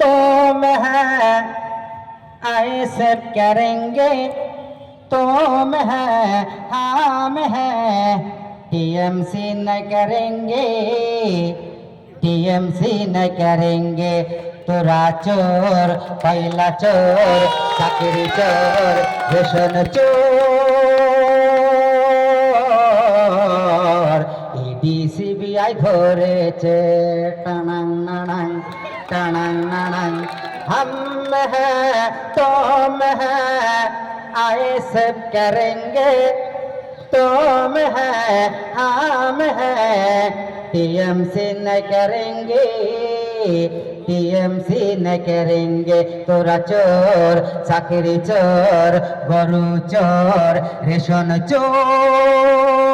तुम है ऐसे करेंगे तुम है हम है टीएमसी न करेंगे टीएमसी न करेंगे তোরা চোর পয়লা চোর চাকরি চোর রেশন চোর ইডি সিবিআই ধরেছে টানাং নানাং টানাং নানাং हम हैं तुम हैं आए सब करेंगे तुम हैं हम हैं टीएमसी न करेंगे টিএমসি न करेंगे তোরা চোর চাকরি চোর গরু চোর রেশন চোর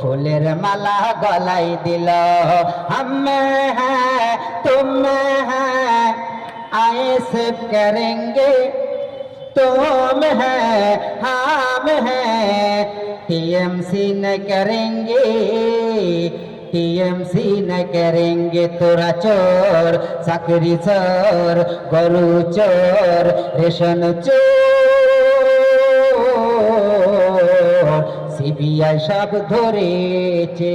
ফুলের মালা গলাই দিল हम हैं तुम हैं आए सब करेंगे तुम हैं हम हैं टीएमसी न करेंगे टीएमसी न करेंगे তোরা চোর চাকরি চোর গরু চোর রেশন চোর পিয়ায় সব ধরেছে।